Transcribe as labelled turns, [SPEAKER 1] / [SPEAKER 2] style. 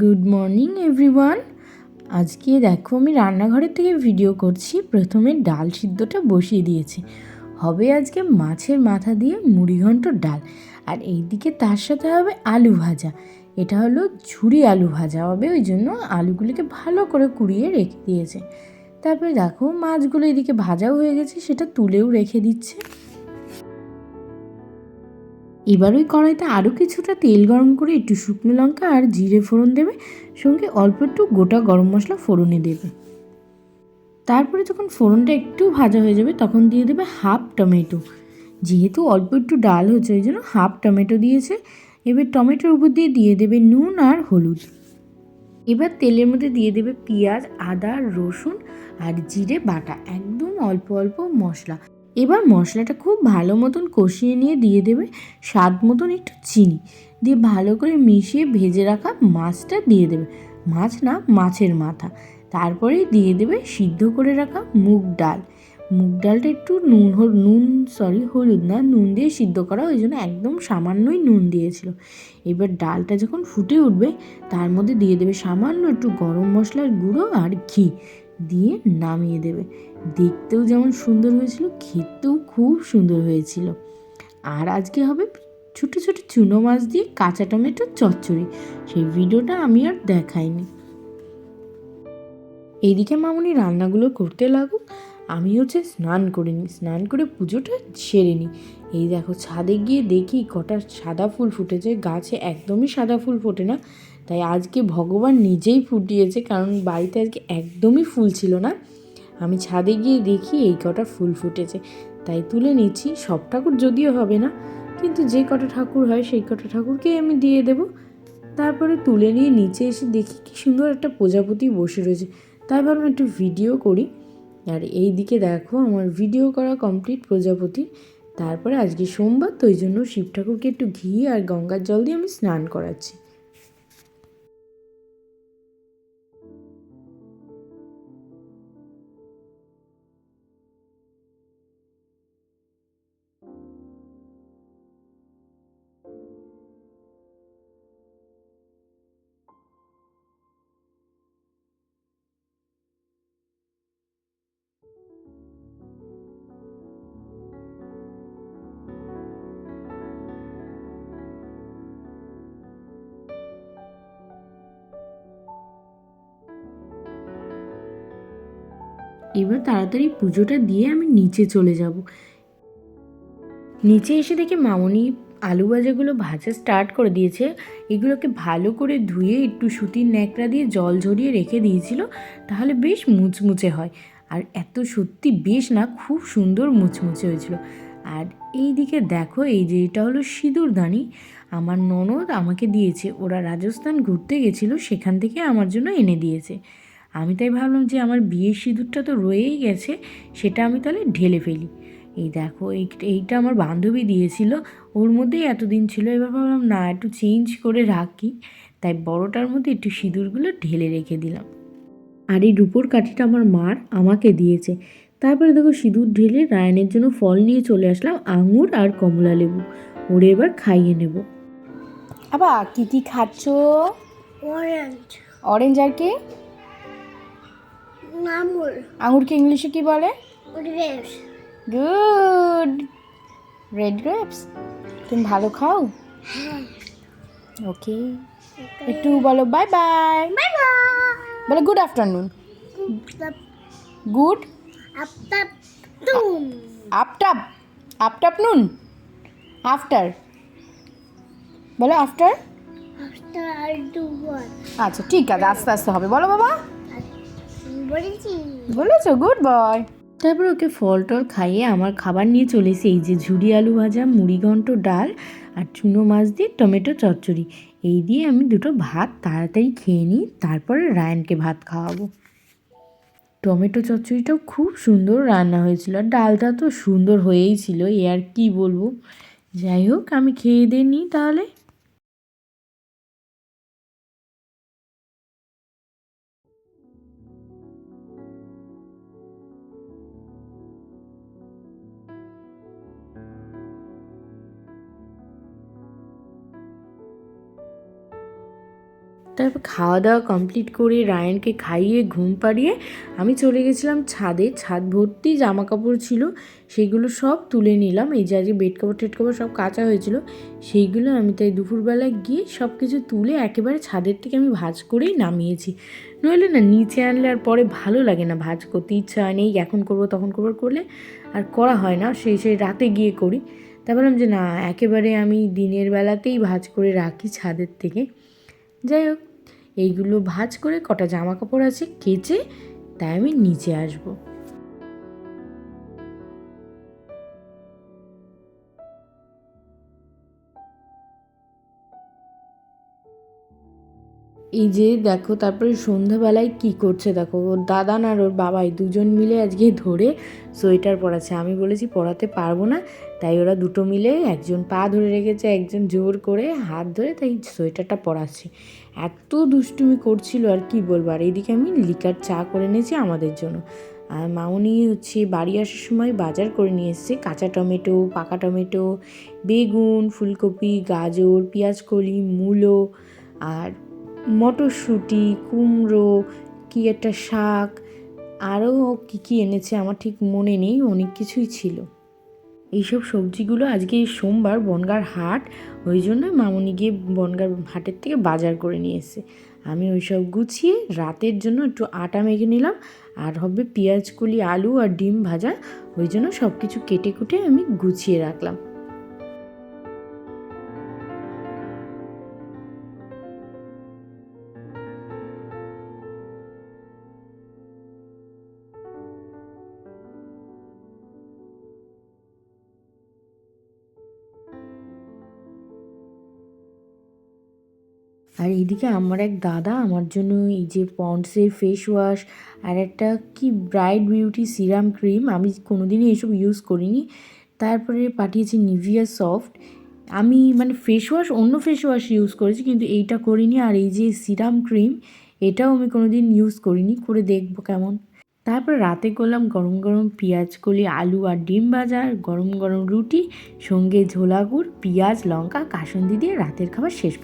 [SPEAKER 1] Good morning everyone আজকে দেখো আমি রান্নাঘরের থেকে ভিডিও করছি। প্রথমে ডাল সিদ্ধটা বসিয়ে দিয়েছি। হবে আজকে মাছের মাথা দিয়ে মুড়িঘণ্ট ডাল। আর এইদিকে তার সাথে হবে আলু ভাজা। এটা হলো ঝুরি আলু ভাজা হবে, ওই জন্য আলুগুলোকে ভালো করে কুড়িয়ে রেখে দিয়েছে। তারপরে দেখো মাছগুলো এদিকে ভাজাও হয়ে গেছে, সেটা তুলেও রেখে দিচ্ছে। এবার ওই কড়াইতে আরও কিছুটা তেল গরম করে একটু শুকনো লঙ্কা আর জিরে ফোড়ন দেবে, সঙ্গে অল্প একটু গোটা গরম মশলা ফোড়নে দেবে। তারপরে যখন ফোড়নটা একটু ভাজা হয়ে যাবে, তখন দিয়ে দেবে হাফ টমেটো। যেহেতু অল্প একটু ডাল হচ্ছে ওই জন্য হাফ টমেটো দিয়েছে। এবার টমেটোর উপর দিয়ে দিয়ে দেবে নুন আর হলুদ। এবার তেলের মধ্যে দিয়ে দেবে পেঁয়াজ, আদা, রসুন আর জিরে বাটা, একদম অল্প অল্প মশলা। এবার মশলাটা খুব ভালো মতন কষিয়ে নিয়ে দিয়ে দেবে স্বাদ মতন একটু চিনি। দিয়ে ভালো করে মিশিয়ে ভেজে রাখা মাছটা দিয়ে দেবে। মাছ না, মাছের মাথা। তারপরে দিয়ে দেবে সিদ্ধ করে রাখা মুগ ডাল। মুগ ডালটা একটু নুন নুন সরি হলুদ না, নুন দিয়ে সিদ্ধ করা, ওই জন্য একদম সামান্যই নুন দিয়েছিল। এবার ডালটা যখন ফুটে উঠবে, তার মধ্যে দিয়ে দেবে সামান্য একটু গরম মশলার গুঁড়ো আর ঘি। দিয়ে নামিয়ে দেবে। দেখতেও যেমন সুন্দর হয়েছিল, খেতেও খুব সুন্দর হয়েছিল। আর আজকে হবে ছোটো ছোটো চুনো মাছ দিয়ে কাঁচা টমেটো চচ্চড়ি। সেই ভিডিওটা আমি আর দেখাইনি। এইদিকে মামুনি রান্নাগুলো করতে লাগুক আমি হচ্ছে স্নান করে নিই স্নান করে পুজোটা সেরে নিই এই দেখো, ছাদে গিয়ে দেখি কটা সাদা ফুল ফুটেছে, গাছে একদমই সাদা ফুল ফোটে না। তাই আজকে ভগবান নিজেই ফুটিয়েছে, কারণ বাড়িতে আজকে একদমই ফুল ছিল না। আমি ছাদে গিয়ে দেখি এই কটা ফুল ফুটেছে। তাই তুলে নিচ্ছি, সব ঠাকুর যদিও হবে না, কিন্তু যে কটা ঠাকুর হয়, সেই কটা ঠাকুরকেই আমি দিয়ে দেব। তারপরে তুলে নিয়ে নিচে এসে দেখি কি সুন্দর একটা প্রজাপতি বসে রয়েছে। তাই ভাবলাম একটু ভিডিও করি। আর এই দিকে দেখো, আমার ভিডিও করা কমপ্লিট প্রজাপতি। তারপরে আজকে সোমবার, তো ওই জন্য শিব ঠাকুরকে একটু ঘি আর গঙ্গার জল দিয়ে আমি স্নান করাচ্ছি। এবার তাড়াতাড়ি পুজোটা দিয়ে আমি নিচে চলে যাব। নিচে এসে দেখি মামনি আলু ভাজাগুলো ভাজা স্টার্ট করে দিয়েছে। এগুলোকে ভালো করে ধুয়ে একটু সুতির ন্যাকড়া দিয়ে জল ঝরিয়ে রেখে দিয়েছিল, তাহলে বেশ মুচমুচে হয়। আর এত সত্যি বেশ না, খুব সুন্দর মুচমুচে হয়েছিল। আর এই দিকে দেখো, এই যে এটা হলো সিঁদুরদানি আমার ননদ আমাকে দিয়েছে, ওরা রাজস্থান ঘুরতে গেছিল, সেখান থেকে আমার জন্য এনে দিয়েছে। আমি তাই ভাবলাম যে আমার বিয়ের সিঁদুরটা তো রয়েই গেছে সেটা আমি তাহলে ঢেলে ফেলি। এই দেখো এই এইটা আমার বান্ধবী দিয়েছিল ওর মধ্যেই এতদিন ছিল এবার ভাবলাম না একটু চেঞ্জ করে রাখি। তাই বড়টার মধ্যে একটু সিঁদুরগুলো ঢেলে রেখে দিলাম। আর এই রূপোর কাঠিটা আমার মার আমাকে দিয়েছে। তারপরে দেখো সিঁদুর ঢেলে রায়নের জন্য ফল নিয়ে চলে আসলাম আঙুর আর কমলা লেবু। ওরে এবার খাইয়ে নেব। আবার কি কি খাচ্ছ?
[SPEAKER 2] অরেঞ্জ
[SPEAKER 1] অরেঞ্জ আর কি?
[SPEAKER 2] নামুল
[SPEAKER 1] আঙুরকে ইংলিশে কি বলে?
[SPEAKER 2] Grapes
[SPEAKER 1] good. রেড গ্রেপস তুমি ভালো খাও?
[SPEAKER 2] হ্যাঁ।
[SPEAKER 1] ওকে। একটু বলো বাই বাই।
[SPEAKER 2] Bye bye.
[SPEAKER 1] বলো গুড আফটারনুন। গুড
[SPEAKER 2] আপনার তুম
[SPEAKER 1] আফটাপ আফটাপ নুন আফটার। বলো আফটার। আচ্ছা ঠিক আছে আস্তে আস্তে হবে। বলো বাবা।
[SPEAKER 2] বলেছি।
[SPEAKER 1] বলেছ? গুড বয় তারপর ওকে ফল টল খাইয়ে আমার খাবার নিয়ে চলে এসে এই যে ঝুড়ি আলু ভাজা মুড়ি মুড়িঘণ্ট ডাল আর চুনো মাছ দিয়ে টমেটো চচ্চড়ি। এই দিয়ে আমি দুটো ভাত তাড়াতাড়ি খেয়ে নিই তারপরে রায়নকে ভাত খাওয়াবো। টমেটো চচ্চড়িটাও খুব সুন্দর রান্না হয়েছিল আর ডালটা তো সুন্দর হয়েই ছিল এ আর কি বলব? যাই হোক আমি খেয়ে দিয়ে নিই তাহলে। তারপর খাওয়া দাওয়া কমপ্লিট করে রায়নকে খাইয়ে, ঘুম পাড়িয়ে আমি চলে গেছিলাম ছাদে। ছাদ ভর্তি জামা কাপড় ছিল, সেগুলো সব তুলে নিলাম। এই যে আজকে বেড কাপড় টেড কাপড় সব কাঁচা হয়েছিল, সেইগুলো আমি তাই দুপুরবেলায় গিয়ে সব কিছু তুলে একেবারে ছাদের থেকে আমি ভাজ করেই নামিয়েছি। নইলে না, নিচে আনলে আর পরে ভালো লাগে না। ভাজ করতে ইচ্ছা হয় নেই এখন করব, তখন করব করলে আর করা হয় না। সেই সেই রাতে গিয়ে করি। তারপর ভাবলাম যে না, একেবারে আমি দিনের বেলাতেই ভাজ করে রাখি ছাদের থেকে। যাই হোক এইগুলো ভাজ করে কটা জামা কাপড় আছে কেচে তাই আমি নিচে আসব। এই যে দেখো, তারপরে সন্ধ্যাবেলায় কি করছে দেখো, ওর দাদান আর ওর বাবাই দুজন মিলে আজকে ধরে সোয়েটার পরাচ্ছে। আমি বলেছি, পরাতে পারব না। তাই ওরা দুটো মিলে একজন পা ধরে রেখেছে, একজন জোর করে হাত ধরে তাই সোয়েটারটা পরাচ্ছে। এত দুষ্টুমি করছিল, আর কি বলব? আর এইদিকে আমি লিকার চা করে নিয়েছি আমাদের জন্য। আর মাউনি হচ্ছে বাড়ি আসার সময় বাজার করে নিয়ে এসছে। কাঁচা টমেটো, পাকা টমেটো, বেগুন, ফুলকপি, গাজর, পেঁয়াজকলি, মূলো, আর মটরশুঁটি, কুমড়ো, কি একটা শাক, আরও কী কী এনেছে আমার ঠিক মনে নেই, অনেক কিছুই ছিল। এইসব সবজিগুলো আজকে সোমবার বনগার হাট, ওই জন্য মামনি গিয়ে বনগার হাটের থেকে বাজার করে নিয়ে এসেছে। আমি ওই সব গুছিয়ে রাতের জন্য একটু আটা মেখে নিলাম, আর হবে পেঁয়াজ, কলি, আলু আর ডিম ভাজা, ওই জন্য সব কিছু কেটে কুটে আমি গুছিয়ে রাখলাম। আর এইদিকে আমার এক দাদা, আমার জন্য এই যে পন্ডসের ফেস ওয়াশ আর একটা কি ব্রাইট বিউটি সিরাম ক্রিম আমি কোনোদিনই এসব ইউজ করিনি। তারপরে পাঠিয়েছি নিভিয়া সফট আমি মানে ফেস ওয়াশ অন্য ফেস ওয়াশ ইউজ করেছি, কিন্তু এইটা করিনি। আর এই যে সিরাম ক্রিম এটাও আমি কোনোদিন ইউজ করিনি। করে দেখব কেমন। তারপর রাতে করলাম গরম গরম পেঁয়াজ কলি, আলু আর ডিম ভাজা আর গরম গরম রুটি, সঙ্গে ঝোলা গুড় পেঁয়াজ, লঙ্কা, কাসুন্দি দিয়ে রাতের খাবার শেষ